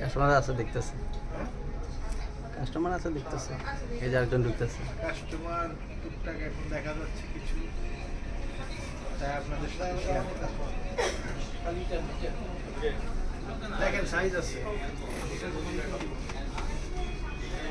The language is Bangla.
কাস্টমার আছে দেখতেছে। কাস্টমার আছে দেখতেছে। এই যে একজন ঢুকতেছে। কাস্টমার টুকটাক এখন দেখা যাচ্ছে কিছু। তাই আপনাদের সাথে শেয়ার দেখেন সাইজ আছে।